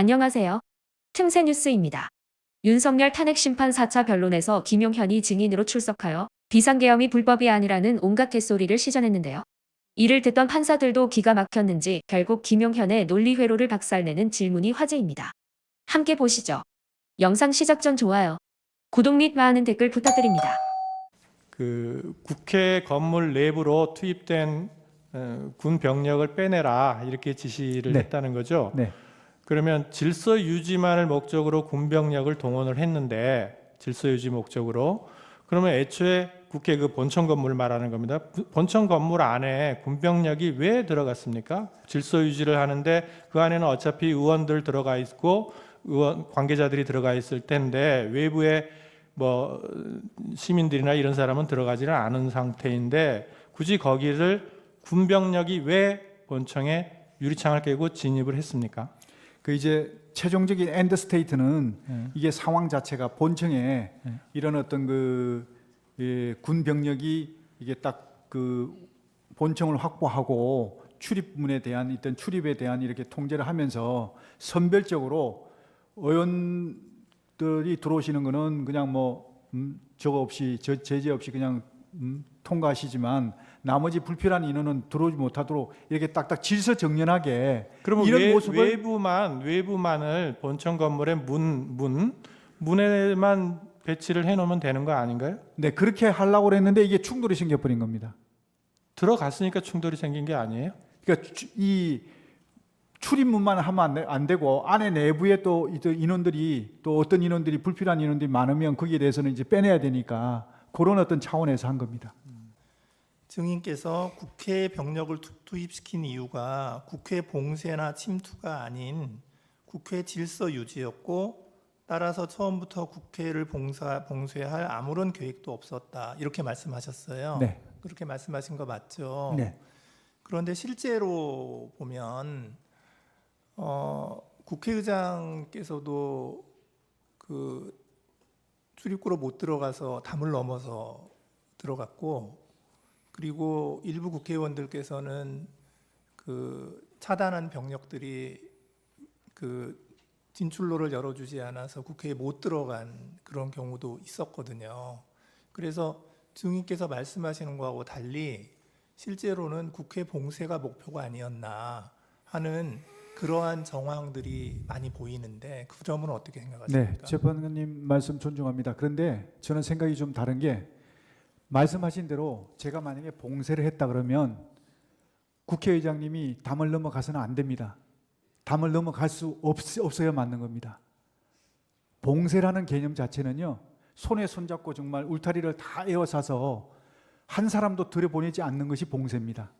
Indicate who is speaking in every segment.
Speaker 1: 안녕하세요. 틈새 뉴스입니다. 윤석열 탄핵 심판 4차 변론에서 김용현이 증인으로 출석하여 비상계엄이 불법이 아니라는 온갖 개소리를 시전했는데요. 이를 듣던 판사들도 기가 막혔는지 결국 김용현의 논리 회로를 박살내는 질문이 화제입니다. 함께 보시죠. 영상 시작 전 좋아요, 구독 및 많은 댓글 부탁드립니다.
Speaker 2: 그 국회 건물 내부로 투입된 어, 군 병력을 빼내라 이렇게 지시를
Speaker 3: 네.
Speaker 2: 했다는 거죠.
Speaker 3: 네.
Speaker 2: 그러면 질서 유지만을 목적으로 군 병력을 동원을 했는데 질서 유지 목적으로 그러면 애초에 국회 그 본청 건물 말하는 겁니다. 부- 본청 건물 안에 군 병력이 왜 들어갔습니까? 질서 유지를 하는데 그 안에는 어차피 의원들 들어가 있고 의원 관계자들이 들어가 있을 텐데 외부에 뭐 시민들이나 이런 사람은 들어가지는 않은 상태인데 굳이 거기를 군병력이 왜 본청에 유리창을 깨고 진입을 했습니까?
Speaker 3: 그 이제 최종적인 엔드 스테이트는
Speaker 2: 네.
Speaker 3: 이게 상황 자체가 본청에 이런 어떤 그 군 병력이 이게 딱 그 본청을 확보하고 출입문에 대한 어떤 출입에 대한 이렇게 통제를 하면서 선별적으로 의원들이 들어오시는 거는 그냥 뭐 음, 저거 없이 저 제재 없이 그냥 음, 통과하시지만 나머지 불필요한 인원은 들어오지 못하도록 이렇게 딱딱 질서 정연하게
Speaker 2: 그러면
Speaker 3: 이런
Speaker 2: 외,
Speaker 3: 모습을
Speaker 2: 외부만 외부만을 본청 건물의 문, 문 문에만 배치를 해놓으면 되는 거 아닌가요?
Speaker 3: 네 그렇게 하려고 그랬는데 이게 충돌이 생겨버린 겁니다.
Speaker 2: 들어갔으니까 충돌이 생긴 게 아니에요?
Speaker 3: 그러니까 주- 이 출입문만 하면 안, 되고 안에 내부에 또 인원들이 또 어떤 인원들이 불필요한 인원들이 많으면 거기에 대해서는 이제 빼내야 되니까 그런 어떤 차원에서 한 겁니다.
Speaker 4: 증인께서 국회에 병력을 투- 투입시킨 이유가 국회 봉쇄나 침투가 아닌 국회 질서 유지였고 따라서 처음부터 국회를 봉사, 봉쇄할 아무런 계획도 없었다 이렇게 말씀하셨어요.
Speaker 3: 네.
Speaker 4: 그렇게 말씀하신 거 맞죠?
Speaker 3: 네.
Speaker 4: 그런데 실제로 보면 어, 국회의장께서도 그 출입구로 못 들어가서 담을 넘어서 들어갔고 그리고 일부 국회의원들께서는 그 차단한 병력들이 그 진출로를 열어주지 않아서 국회에 못 들어간 그런 경우도 있었거든요. 그래서 증인께서 말씀하시는 거하고 달리 실제로는 국회 봉쇄가 목표가 아니었나 하는 그러한 정황들이 많이 보이는데 그 점은 어떻게 생각하십니까?
Speaker 3: 네, 재판관님 말씀 존중합니다. 그런데 저는 생각이 좀 다른 게 말씀하신 대로 제가 만약에 봉쇄를 했다 그러면 국회의장님이 담을 넘어가서는 안 됩니다. 담을 넘어갈 수 없, 없어야 맞는 겁니다. 봉쇄라는 개념 자체는요, 손에 손잡고 정말 울타리를 다 에워싸서 한 사람도 들여보내지 않는 것이 봉쇄입니다.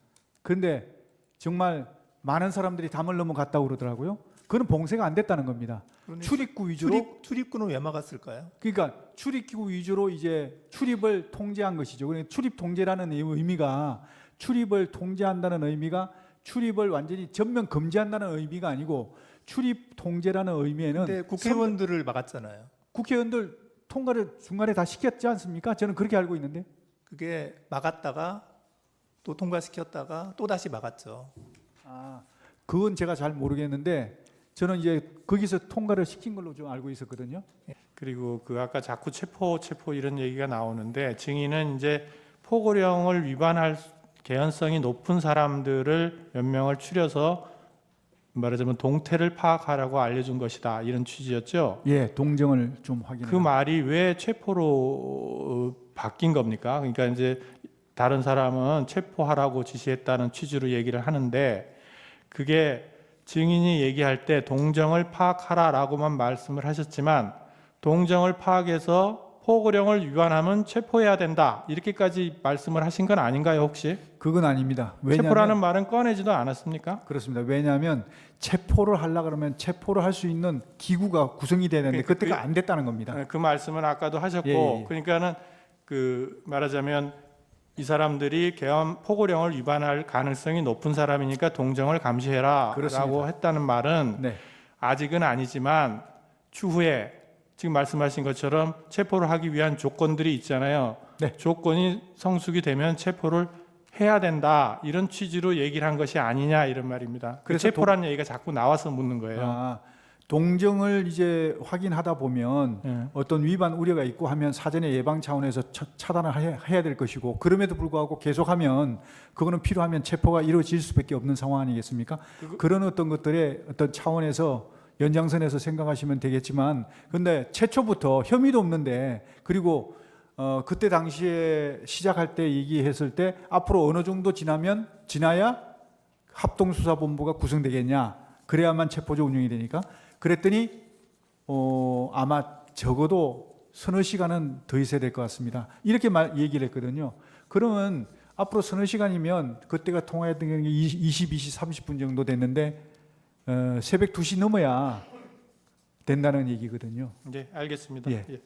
Speaker 3: 그런데 정말 많은 사람들이 담을 넘어 갔다고 그러더라고요. 그건 봉쇄가 안 됐다는 겁니다. 출입구 위주로
Speaker 4: 출입, 출입구는 왜 막았을까요?
Speaker 3: 그러니까 출입기구 위주로 이제 출입을 통제한 것이죠. 그러니까 출입 통제라는 의미가 출입을 통제한다는 의미가 출입을 완전히 전면 금지한다는 의미가 아니고 출입 통제라는 의미에는
Speaker 4: 근데 국회의원들을 막았잖아요.
Speaker 3: 국회의원들 통과를 중간에 다 시켰지 않습니까? 저는 그렇게 알고 있는데.
Speaker 4: 그게 막았다가 또 통과시켰다가 또 다시 막았죠.
Speaker 3: 아, 그건 제가 잘 모르겠는데 저는 이제 거기서 통과를 시킨 걸로 좀 알고 있었거든요.
Speaker 2: 그리고 그 아까 자꾸 체포 체포 이런 얘기가 나오는데 증인은 이제 포고령을 위반할 개연성이 높은 사람들을 몇 명을 추려서 말하자면 동태를 파악하라고 알려준 것이다 이런 취지였죠.
Speaker 3: 예, 동정을 좀 확인해.
Speaker 2: 그 말이 왜 체포로 어, 바뀐 겁니까? 그러니까 이제 다른 사람은 체포하라고 지시했다는 취지로 얘기를 하는데 그게 증인이 얘기할 때 동정을 파악하라라고만 말씀을 하셨지만 동정을 파악해서 포고령을 위반하면 체포해야 된다 이렇게까지 말씀을 하신 건 아닌가요 혹시?
Speaker 3: 그건 아닙니다. 왜냐하면
Speaker 2: 체포라는 말은 꺼내지도 않았습니까?
Speaker 3: 그렇습니다. 왜냐하면 체포를 하려 그러면 체포를 할 수 있는 기구가 구성이 돼야 되는데
Speaker 2: 그러니까
Speaker 3: 그때가
Speaker 2: 그-
Speaker 3: 안 됐다는 겁니다.
Speaker 2: 그 말씀은 아까도 하셨고
Speaker 3: 예, 예, 예.
Speaker 2: 그러니까는 그 말하자면 이 사람들이 계엄 포고령을 위반할 가능성이 높은 사람이니까 동정을 감시해라라고
Speaker 3: 그렇습니다.
Speaker 2: 했다는 말은
Speaker 3: 네.
Speaker 2: 아직은 아니지만 추후에 지금 말씀하신 것처럼 체포를 하기 위한 조건들이 있잖아요.
Speaker 3: 네.
Speaker 2: 조건이 성숙이 되면 체포를 해야 된다 이런 취지로 얘기를 한 것이 아니냐 이런 말입니다. 그
Speaker 3: 그래서
Speaker 2: 체포란 얘기가 자꾸 나와서 묻는 거예요.
Speaker 3: 아, 동정을 이제 확인하다 보면
Speaker 2: 예.
Speaker 3: 어떤 위반 우려가 있고 하면 사전에 예방 차원에서 처- 차단을 해- 해야 될 것이고 그럼에도 불구하고 계속하면 그거는 필요하면 체포가 이루어질 수밖에 없는 상황 아니겠습니까? 그 런 어떤 것들의 어떤 차원에서 연장선에서 생각하시면 되겠지만 근데 최초부터 혐의도 없는데 그리고 어 그때 당시에 시작할 때 얘기했을 때 앞으로 어느 정도 지나면 지나야 합동수사본부가 구성되겠냐 그래야만 체포조 운영이 되니까 그랬더니 어 아마 적어도 서너 시간은 더 있어야 될 것 같습니다. 이렇게 말 얘기를 했거든요. 그러면 앞으로 서너 시간이면 그때가 통화했던 게 22시 30분 정도 됐는데 어, 새벽 2시 넘어야 된다는 얘기거든요.
Speaker 2: 네, 알겠습니다.
Speaker 3: 예.
Speaker 2: 예.